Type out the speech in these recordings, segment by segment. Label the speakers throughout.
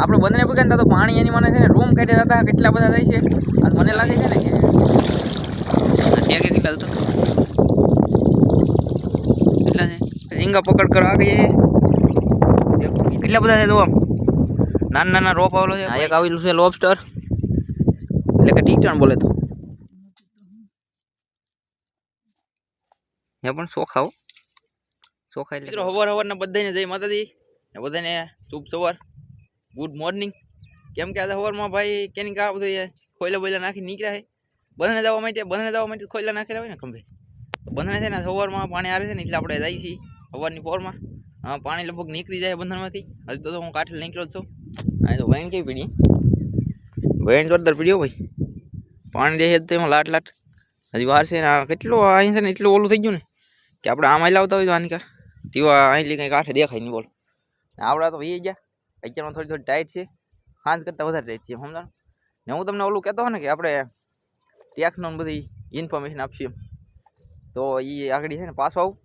Speaker 1: આપણે બંને ભૂગ્યા તો પાણી એની મને છે ને રૂમ કાઢી હતા કેટલા બધા થાય છે. આજ મને લાગે છે ને કે ત્યાં કે કેટલા હતો? કેટલા છે? રીંગા પકડ કરવા આ ગઈ કેટલા બધા છે તો આમ? નાના નાના રોપ આવેલો છે. એક આવેલું છે લોબસ્ટર એટલે કે ટીટણ બોલે તો. એ પણ ચોખાઓ ચોખા એટલે મિત્રો હવાર હવારના બધાને જય માતાજી. ને બધાને શુભ સવાર. ગુડ મોર્નિંગ કેમ કે આજે સવારમાં ભાઈ કેની કા બધું ખોયલા બોયલા નાખી નીકળ્યા છે બંધને જવા માટે, બંધને જવા માટે ખોયલા નાખેલા હોય ને ખંભે? બંધને છે ને સવારમાં પાણી આવે છે ને એટલે આપણે જાય છીએ સવારની પોરમાં. હા, પાણી લગભગ નીકળી જાય બંધનમાંથી. હજી તો હું કાઠે નીકળ્યો છું. આ તો વહેણ કેવી પીડી? વહેણ જોરદાર પીડ્યો ભાઈ. પાણી રહે તો એમાં લાટ લાટ. હજી વાર છે ને કેટલું અહીં છે ને એટલું ઓલું થઈ ગયું ને કે આપણે આમાં લાવતા હોય તો આની કા તેવા અહીં કંઈ કાંઠે દેખાય નહીં બોલ. આપણા તો ભાઈ ગયા. અત્યારમાં થોડી થોડી ટાઈટ છે. સાંજ કરતાં વધારે ટાઈટ છે, સમજાણ? ને હું તમને ઓલું કહેતો હોય ને કે આપણે ટેક્સનો બધી ઇન્ફોર્મેશન આપશું તો એ આગળ છે ને પાછો આવું.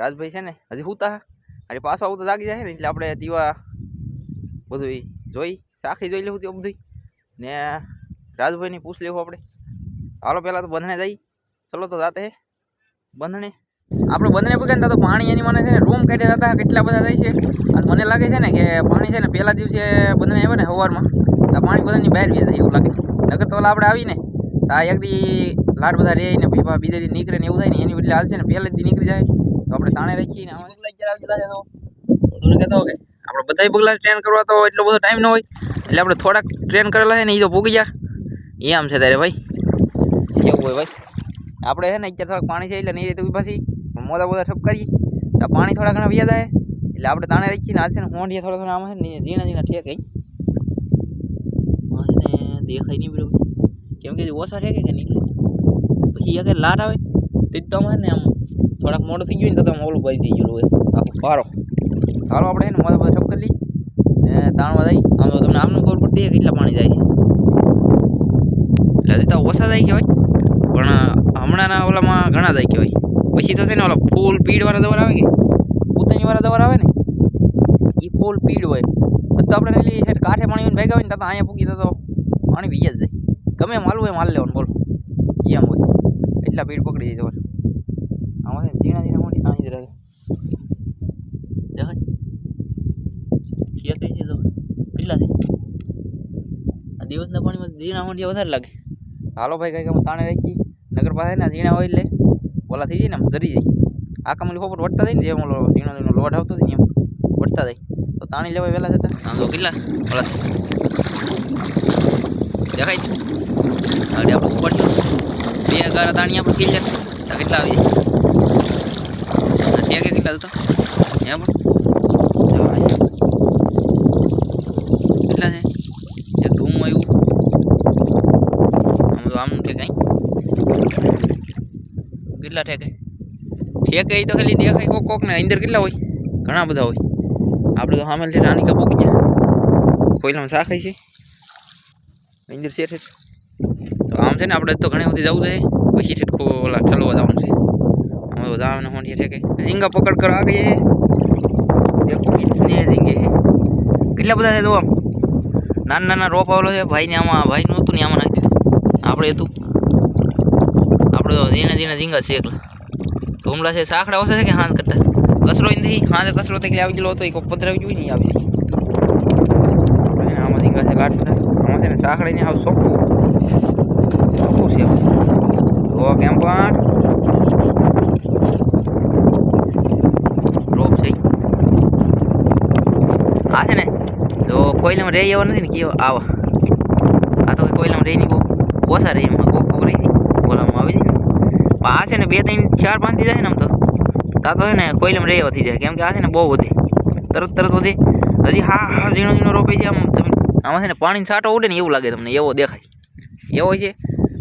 Speaker 1: રાજભાઈ છે ને, હજી હુતા અરે પાછો આવું તો જાગી જાય ને, એટલે આપણે તેવા બધું જોઈ, સાખી જોઈ લેવું તે બધું ને રાજભાઈને પૂછ લેવું આપણે. હાલો, પહેલાં તો બંધણે જઈ. ચલો તો જાતે હે. બંધણે આપણે બંને પગે ને તો પાણી એની મને છે ને રૂમ કાઢી હતા, કેટલા બધા થાય છે. અને મને લાગે છે ને કે પાણી છે ને પહેલા દિવસે બંને આવ્યો ને સવારમાં, તો પાણી બધાની બહાર વી થાય એવું લાગે. નગર તો આપણે આવીને તો આ એક દી લાડ બધા રહે ને પછી બીજે દી નીકળે ને એવું થાય ને, એની બદલે હાલ છે ને પહેલા દી નીકળી જાય. તો આપણે તાણે રાખીને આમાં એકલા જ આવી જાય તો? તમને કહેતો કે આપણે બધા પગલા ટ્રેન કરવા તો એટલો બધો ટાઈમ ન હોય. એટલે આપણે થોડાક ટ્રેન કરેલા છે ને એ તો ભૂગી જાય એ આમ છે તારે ભાઈ. કેવું હોય ભાઈ? આપણે છે ને અત્યારે થોડાક પાણી છે એટલે નહીં રહેતું પાછી મોદા બોદા કરીએ તો પાણી થોડા ઘણા વ્યાજ આવે એટલે આપણે તાણે રાખીને આ છે ને હોંડિયા થોડા થોડા આમ છે ને ઝીણા ઝીણા ઠેક કઈ દેખાય નહીં બરોબર. કેમ કે ઓછા ઠેકે કે નીકળે? પછી અગર લાટ આવે તો તમે ને આમ થોડાક મોડું થઈ ગયું ને તો તમે ઓલું ભાઈ થઈ ગયેલું હોય. પારો. હાલો આપણે છે ને મોદા બધા ઠપકર લઈ ને તાણવા જઈ આમ તો તમને આમનું ખબર પડતી કેટલા પાણી જાય છે. એટલે તો ઓછા જાય કહેવાય પણ હમણાંના ઓલામાં ઘણા જાય કહેવાય. પછી છે ને ઓલો ફૂલ પીડવાળા દવાર આવે કે? ઉતણીવાળા દવાર આવે ને એ ફૂલ પીડ હોય. તો આપણે પેલી હેઠ કાંઠે પાણી ભેગા હોય ને તો અહીંયા પૂગી તો પાણી ભીજ જ જાય. ગમે માલું હોય માલ લેવાનું, બોલો. એમ હોય. એટલા પીડ પકડી જાય તમારે. આમાં ધીણા ધીણા મોટી આની જરા દેખાય? છે તો કેટલા આ દિવસના પાણીમાં ઝીણા મોટી વધારે લાગે. હાલો ભાઈ કઈ કામ તાણે રાખી નગર પાસે ને ઝીણા હોય એટલે ઓલા થઈ જાય ને આમ જરી જાય. આખા કામલી ખોપર વટતા જાય ને જેમ ઓલો ઝીણો ઝીણો લોટ આવતો હતો ને એમ વટતા જાય. તો તાણી લેવાય વહેલા જતા. આમ કેટલા? ઓલા દેખાય હવે આપણે ઉપર બે ગારા તાણી આપણે કિલ જાય કેટલા આવી ત્યાં કે કેટલા હતા? ત્યાં પણ? કેટલા છે? એક રૂમ આવ્યું. આમ તો આમનું ઠેકાય કેટલા ઠેકે? ઠેકે એ તો ખાલી દેખાય કોક કોક ને અંદર કેટલા હોય? ઘણા બધા હોય. આપણે તો સામે છે નાની કપૂ છે કોયલામાં શાખાય છે. અંદર છે તો આમ છે ને આપણે તો ઘણી સુધી જવું છે. પછી ઠેઠકો ઓલા ઠલવા જવાનું છે. અમે બધા આમને હોંડી ઠેકે. ઝીંગા પકડ કરો આ ગઈએ ઝીંગે. કેટલા બધા છે તો આમ? નાના નાના રોપ આવેલો છે. ભાઈને આમાં ભાઈનું હતું ને આમાં નાખી દીધું. આપણે હતું. આપણે ઝીણા ઝીણા ઝીંગા છે એકલા. હમણાં છે સાખડા ઓછા છે કે હાથ કરતા? કચરો નથી હાથે કચરો તો આવી ગયેલો હતો એ કોઈ પધરાવી જોઈએ નહીં આવી આમાં ઝીંગા છે લાટ આમાં છે ને સાંકડા ને આવું સોખું છે તો કેમ પણ? રોપ છે આ છે ને, જો કોયલામાં રહી એવા નથી ને, કેવા આવા. આ તો કોયલામાં રહી નહીં, બહુ ઓછા રહી એમાં કોક કોક રહી જાય ઓલામાં આવી જાય ને આ છે ને બે, ત્રણ, ચાર, પાંચથી જાય ને આમ તો. તા તો છે ને કોઈલમ એવા થઈ જાય. કેમ કે આ છે ને બહુ વધે. તરત તરત વધે. હજી હા હા, ઝીણો ઝીણો રોપે છે. આમ તમે, આમાં છે ને પાણી છાંટો ઉડે ને એવું લાગે તમને. એવો દેખાય. એવો છે.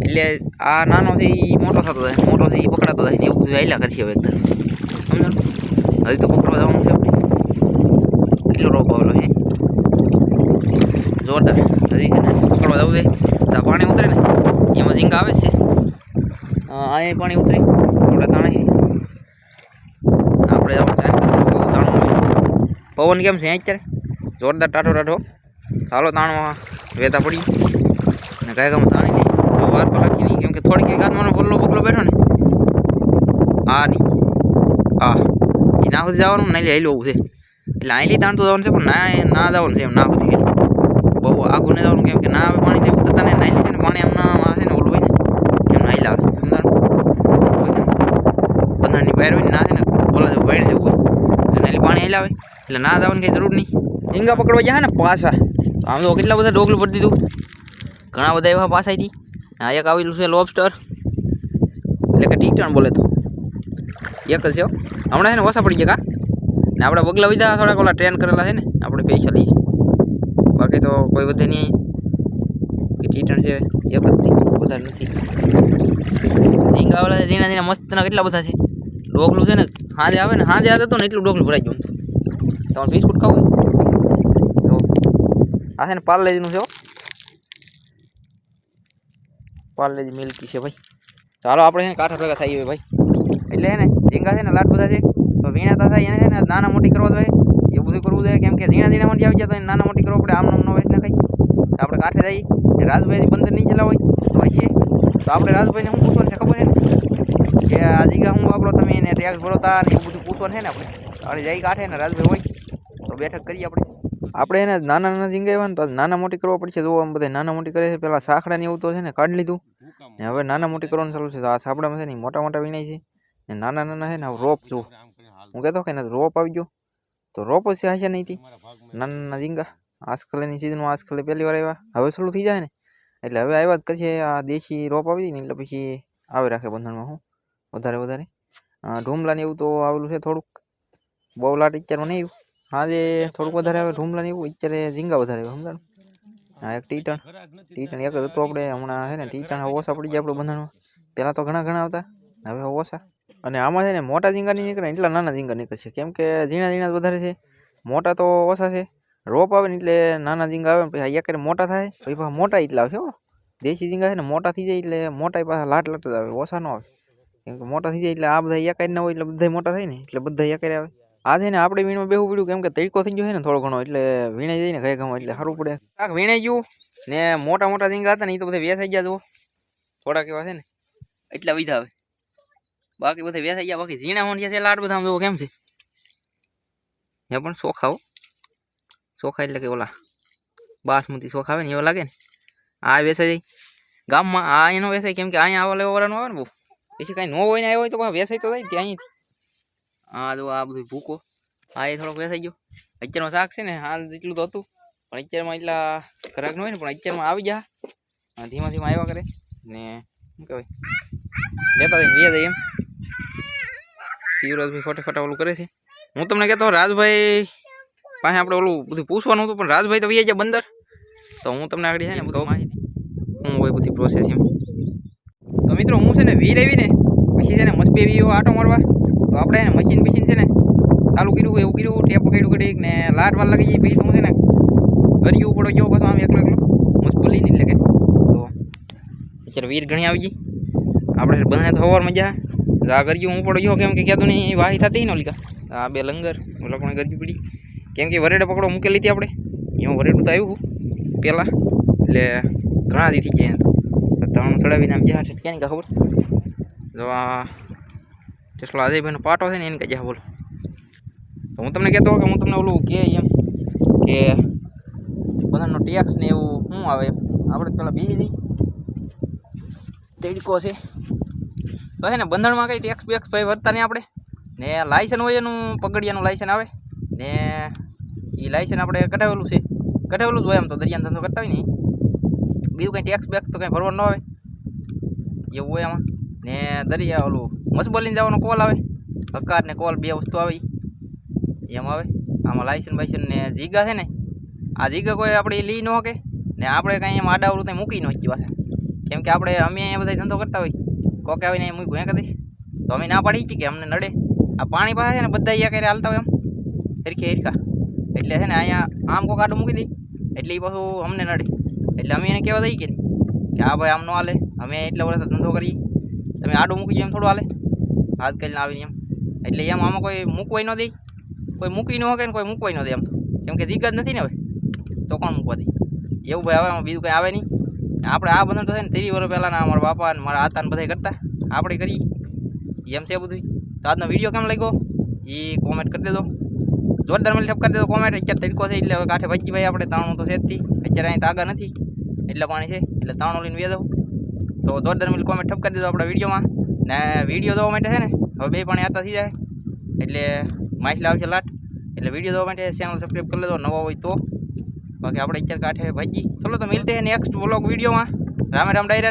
Speaker 1: એટલે આ નાનો છે એ મોટો થતો થાય મોટો છે એ પકડાતો થાય ને એવું બધું હાલ્યા કરશે હવે એકદમ હજી તો પકડવા જવાનું છે આપણે. કેટલો રોપ આવેલો છે? જોરદાર. હજી છે ને પકડવા જવું છે. ત્યાં પાણી ઉતરે ને. એમાં ઝીંગા આવે છે. અહીંયા પાણી ઉતરી. આપણે તાણે. આપણે. તાણું. પવન કેમ છે અત્યારે જોરદાર ટાટો ટાટો ચાલો તાણમાં વેતા પડી. ને કાંઈ કામ તાણી નહીં તો વાર તો રાખી નહીં, કેમ કે થોડીક એક હાથમાં બોલો બેઠો ને. આ નહીં. આ. એ ના સુધી જવાનું નહીં હેલું છે. એટલે અહીં તાણતું જવાનું છે, પણ ના ના જવાનું છે, એમ ના સુધી બહુ આગળ નહીં જવાનું, કેમ કે ના આવે પાણી તે ઉતરતા ને નાઈ છે ને પાણી એમ ના છે ને ઓલું હોય ને એમ નાઈ લાવે સમજાણું હોય ને છે ને ઓલા વાઈડ જેવું હોય. એટલે પાણી હેલાવે એટલે ના જવાની કંઈ જરૂર નહીં. ઝીંગા પકડવા જાય ને પાછા. આમ તો કેટલા બધા ડોગલું પડી દીધું. ઘણા બધા એવા પાસાથી આ એક આવેલું છે લોબસ્ટર એટલે કે ટીટણ બોલે તો. એક જ છે હમણાં છે ને ઓછા પડી ગયા કા? ને આપણે પગલા વિધા થોડાક ઓલા ટ્રેન કરેલા છે ને, આપણે પૈસા લઈએ. બાકી તો કોઈ વધે નહીં. ટીટણ છે, એક જ વધારે નથી. ઝીંગાવાળા ઝીણા ઝીણા મસ્તના કેટલા બધા છે? ડોગલું છે ને, હાજે આવે ને, હાજે આવે તો ને એટલું ડોકલું ભરાઈ ગયું તમારે બિસ્કુટ ખાવું? જો. આ છે ને પાર્લેજીનું છે પાર્લેજી મિલ્કી છે ભાઈ. ચાલો આપણે છે ને કાંઠા ભેગા થઈએ ભાઈ. એટલે છે ને, ઝીંગા છે ને લાટ બધા છે. તો વીણાતા થાય, એને છે ને નાના મોટી કરવા જોઈએ. એવું બધું કરવું જોઈએ, કેમ કે ઝીણા ઝીણા મોટી આવી જાય તો નાના મોટી કરવો પડે આમ નામનો વેચ નાખાય. આપણે કાંઠે જઈએ રાજભાઈ બંદર નહીં ચલાવ હોય, તો હશે તો આપણે રાજભાઈને શું પૂછવાનું છે ખબર છે ને? કે આ જગ્યા હું વાપરો, તમે એને ટેક્સ ભરોતા ને એવું બધું પૂછવાનું છે ને આપણે. આપણે જઈ કાંઠે ને રાજભાઈ હોય, તો બેઠક કરીએ આપણે. આપણે એને નાના નાના જીંગા આવ્યા ને તો નાના મોટી કરવા પડશે. જો આમ બધા નાના મોટી કરે છે, પેલા સાખડા ને એવું તો છે ને કાઢી લીધું. ને હવે નાના મોટી કરવાનું ચાલુ છે. તો આ સાપડામાં છે ને મોટા મોટા વીણાય છે. ને નાના નાના છે ને રોપ જો. હું કહેતો કે રોપ આવી ગયો. તો રોપ છે હશે નહીં નાના નાના ઝીંગા. આજકાલની સિઝનમાં આજકાલ પહેલી વાર આવ્યા. હવે શરૂ થઈ જાય ને. એટલે હવે આવ્યા જ કરશે આ દેશી રોપ આવી ને એટલે પછી આવે રાખે બંધનમાં હું. વધારે વધારે. ઢુમલા ને એવું તો આવેલું છે થોડુંક. બહુ લાટ અત્યારમાં નહીં આવ્યું. જે થોડુંક વધારે આવે ઢુમલા ને એવું, અત્યારે ઝીંગા વધારે આવે સમજાણું? હા, એક ટીટણ. ટીટણ એક હતું આપણે, હમણાં છે ને, ટીટણ ઓછા પડી જાય આપણું બંધણમાં. પહેલાં તો ઘણા ઘણા આવતા, હવે ઓછા. અને આમાં છે ને, મોટા ઝીંગા નહીં નીકળે એટલા નાના ઝીંગા નીકળશે કેમ કે ઝીણા ઝીણા વધારે છે. મોટા તો ઓછા છે. રોપ આવે ને એટલે નાના ઝીંગા આવે ને પછી એક મોટા થાય, પછી પાછા મોટા એટલા આવશે હો. દેશી ઝીંગા છે ને, મોટા થઈ જાય એટલે મોટા પાછા લાટ લાટ જ આવે, ઓછા ન આવે. કેમ કે મોટા થઈ જાય એટલે આ બધા એક ના હોય એટલે બધા મોટા થાય ને, એટલે બધા એક આવે. આ છે ને આપણે વીણમાં બેહવું પડ્યું, કેમ કે તડકો થઈ ગયો છે ને થોડો ઘણો, એટલે વીણાઈ જાય ને ઘાય ઘામાં એટલે સારું પડે. કાંક વીણાઈ ગયું ને મોટા મોટા ઝીંગા હતા ને એ તો બધા વેસાઈ ગયા જુઓ. થોડાક એવા છે ને, એટલા વિધા આવે બાકી બધા વેસાઈ ગયા, બાકી ઝીણા હોંડિયા છે લાડ બધા આમ જુઓ કેમ છે. એ પણ ચોખા હો. ચોખા એટલે કે ઓલા બાસમતી ચોખા આવે ને એવા લાગે ને. આ વેસાઈ જાય. ગામમાં આ એનો વેસાય કેમ કે અહીંયા આવા લેવા વાળાનું આવે ને બહુ. પછી કાંઈ ન હોય ને આવ્યો હોય તો વેસાય તો થાય ત્યાં હા તો આ બધું ભૂકો. હા, એ થોડોક વેસાઈ ગયો. અત્યારમાં શાક છે ને, હાલ એટલું તો હતું. પણ અત્યારમાં એટલા ખરાક ન હોય ને, પણ અત્યારમાં આવી જા ધીમા ધીમા આવ્યા કરે. ને, શું કહેવાય? લેતા જઈને વ્યા જાય એમ. શિવરાજભાઈ ખોટા ખોટા ઓલું કરે છે. હું તમને કહેતો રાજભાઈ પાસે આપણે ઓલું બધું પૂછવાનું હતું, પણ રાજભાઈ તો વ્યા જાય બંદર. તો હું તમને આગળ છે ને, બધું માહિતી હું હોય બધી પ્રોસેસ એમ. તો મિત્રો હું છે ને વીર આવીને પછી છે ને મસ્પી એવો આટો મારવા. તો આપણે એને મશીન બશીન છે ને ચાલુ કર્યું, એવું કર્યું, ટેપ કર્યું ઘડીક ને લાટ વાર લાગી ગઈ, પછી તો હું છે ને ગરિયું પડો ગયો પાછો આમ એકલો એકલો. મસ્ત લઈને એટલે કે. તો અત્યારે વીર ઘણી આવી ગઈ. આપણે બધાને તો સવાર મજા. આ ગરિયું હું પડો ગયો, કેમ કે કહેતું નહીં વાહી થતી ને ઓલિકા આ બે લંગર, ઓલા પણ ગરજી પડી. કેમ કે વરેડે પકડો મૂકેલી હતી આપણે. એવું વરેડું તો આવ્યું પહેલાં એટલે ઘણા દી થઈ ગયા તો. ત્રણ ચડાવીને આમ જ્યાં ક્યાં નહીં ખબર જો આ આજે અજયભાઈનો પાટો છે ને એને કહેજા બોલો. તો હું તમને કહેતો કે હું તમને ઓલું કે એમ કે બધાનો ટેક્સ ને એવું શું આવે એમ. આપણે પેલા બેસી જઈ તેડકો છે. તો છે ને બંધણમાં કંઈ ટેક્સ બેક્સ ભાઈ વર્તા નહીં આપણે. ને લાયસન્સ હોય એનું, પગડિયાનું લાયસન્સ આવે. ને એ લાયસન્સ આપણે કઢાવેલું છે. કઢાવેલું જ હોય એમ તો, દરિયાનો ધંધો કરતા હોય ને બીજું કંઈ ટેક્સ બેક્સ તો કંઈ ભરવાનું ન આવે. એવું હોય આમાં ને દરિયા ઓલું મસબોલીને જવાનો કોલ આવે? હકાર ને કોલ બે વસ્તુ આવે એમ આવે? આમાં લાયસન બાયસન ને જીગા છે ને, આ જીગા કોઈ આપણે લઈ ન કે ને આપણે કાંઈ એમ આડાવડું ત્યાં મૂકી ન શકીએ પાછા. કેમ કે આપણે અમે અહીંયા બધા ધંધો કરતા હોય. કોકે આવીને અહીં મૂક્યું કરી દઈશ તો અમે ના પાડી કે અમને નડે. આ પાણી પાસે છે ને બધા અહીંયા ક્યારે હાલતા હોય એમ? હિરખે હિરખા. એટલે છે ને અહીંયા આમ કોક આડું મૂકી દઈ એટલે એ પાછું અમને નડે. એટલે અમે એને કહેવા દઈએ કે કે આ ભાઈ આમ ન હાલે. અમે એટલા વર્ષ ધંધો કરીએ તમે આડું મૂકી દો એમ થોડું હાલે. હાથ કરીને આવીને એમ. એટલે એમ આમાં કોઈ મૂકવાય ન દે. કોઈ મૂકી ન શકે ને કોઈ મૂકવાય ન દે એમ. કેમ કે દિગ્ગજ નથી ને હવે. તો કોણ મૂકવા દે? એવું ભાઈ હવે બીજું કંઈ આવે નહીં. આપણે આ બધા તો છે ને ત્રીસ વર્ષ પહેલાંના મારા બાપા અને મારા આતાને બધા કરતા. આપણે કરીએ. એમ છે બધું તો આજનો વીડિયો કેમ લાગ્યો? એ કોમેન્ટ કરી દેજો. જોરદાર મને કરી દેજો કોમેન્ટ અત્યારે તડકો છે એટલે હવે કાંઠે ભાજી ભાઈ, આપણે તાણું તો છે જ અત્યારે અહીં તાગા નથી. એટલે પાણી છે. એટલે તાણું લઈને વેદો તો જોરદાર મિલ કોમેન્ટ ઠપ કરી દીધો આપણા વિડીયોમાં. ને વીડિયો જોવા માટે છે ને, હવે બે પાણી આતા થઈ જાય. એટલે માછલા લાવશે લાટ. એટલે વીડિયો જોવા માટે ચેનલ સબસ્ક્રાઈબ કરી લેજો, નવા હોય તો. બાકી આપણે અત્યારે કાંઠે ભાજી ચલો તો મિલતે નેક્સ્ટ વ્લોગ વિડીયોમાં. રામે રામ ડાયરાને.